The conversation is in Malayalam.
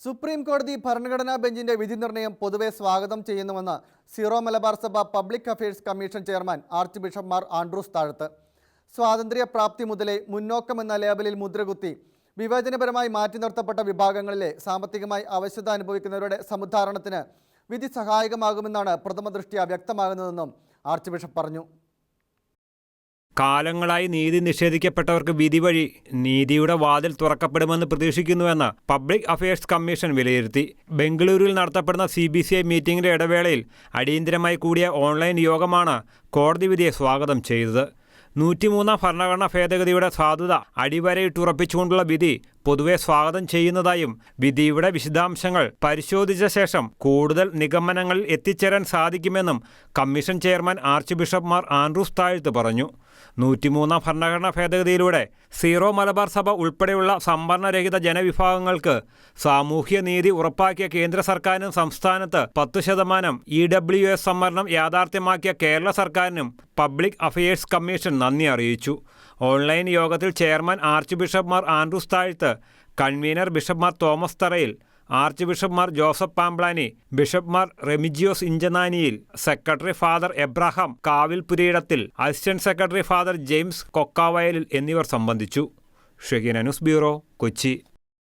സുപ്രീം കോടതി ഭരണഘടനാ ബെഞ്ചിന്റെ വിധി നിർണയം പൊതുവെ സ്വാഗതം ചെയ്യുന്നുവെന്ന് സീറോ മലബാർ സഭ public affairs commission chairman archbishop Mar Andrews Thazhath. സ്വാതന്ത്ര്യ പ്രാപ്തി മുതലേ മുന്നോക്കം എന്ന ലേബലിൽ മുദ്രകുത്തി വിവേചനപരമായി മാറ്റി നിർത്തപ്പെട്ട വിഭാഗങ്ങളിലെ സാമ്പത്തികമായി അവശത അനുഭവിക്കുന്നവരുടെ സമുദ്ധാരണത്തിന് വിധി സഹായകമാകുമെന്നാണ് പ്രഥമ ദൃഷ്ടിയ വ്യക്തമാകുന്നതെന്നും ആർച്ച് ബിഷപ്പ് പറഞ്ഞു. കാലങ്ങളായി നീതി നിഷേധിക്കപ്പെട്ടവർക്ക് വിധി വഴി നീതിയുടെ വാതിൽ തുറക്കപ്പെടുമെന്ന് പ്രതീക്ഷിക്കുന്നുവെന്ന് പബ്ലിക് അഫയേഴ്സ് കമ്മീഷൻ വിലയിരുത്തി. ബംഗളൂരുവിൽ നടത്തപ്പെടുന്ന സി ബി സി ഐ മീറ്റിംഗിന്റെ ഇടവേളയിൽ അടിയന്തരമായി കൂടിയ ഓൺലൈൻ യോഗമാണ് കോടതി വിധിയെ സ്വാഗതം ചെയ്തത്. നൂറ്റിമൂന്നാം ഭരണഘടനാ ഭേദഗതിയുടെ സാധുത അടിവരയിട്ടുറപ്പിച്ചുകൊണ്ടുള്ള വിധി പൊതുവെ സ്വാഗതം ചെയ്യുന്നതായും വിധിയുടെ വിശദാംശങ്ങൾ പരിശോധിച്ച ശേഷം കൂടുതൽ നിഗമനങ്ങളിൽ എത്തിച്ചേരാൻ സാധിക്കുമെന്നും commission chairman archbishop Mar Andrews Thazhath പറഞ്ഞു. നൂറ്റിമൂന്നാം ഭരണഘടനാ ഭേദഗതിയിലൂടെ സീറോ മലബാർ സഭ ഉൾപ്പെടെയുള്ള സംവരണരഹിത ജനവിഭാഗങ്ങൾക്ക് സാമൂഹ്യ നീതി ഉറപ്പാക്കിയ കേന്ദ്ര സർക്കാരിനും സംസ്ഥാനത്ത് പത്ത് ശതമാനം ഇ ഡബ്ല്യു എസ് സംവരണം യാഥാർത്ഥ്യമാക്കിയ കേരള സർക്കാരിനും പബ്ലിക് അഫയേഴ്സ് കമ്മീഷൻ നന്ദി അറിയിച്ചു. ഓൺലൈൻ യോഗത്തിൽ chairman archbishop Mar Andrews താഴ്ത്ത് convener bishop Mar Thomas തറയിൽ ആർച്ച് ബിഷപ്പ്മാർ ജോസഫ് പാംബ്ലാനി ബിഷപ്പ്മാർ റെമിജിയോസ് ഇഞ്ചനാനിയിൽ സെക്രട്ടറി ഫാദർ എബ്രഹാം കാവിൽ പുരീടത്തിൽ അസിസ്റ്റന്റ് സെക്രട്ടറി ഫാദർ ജെയിംസ് കൊക്കാവയലിൽ എന്നിവർ സംബന്ധിച്ചു. Shaheena news bureau Kochi.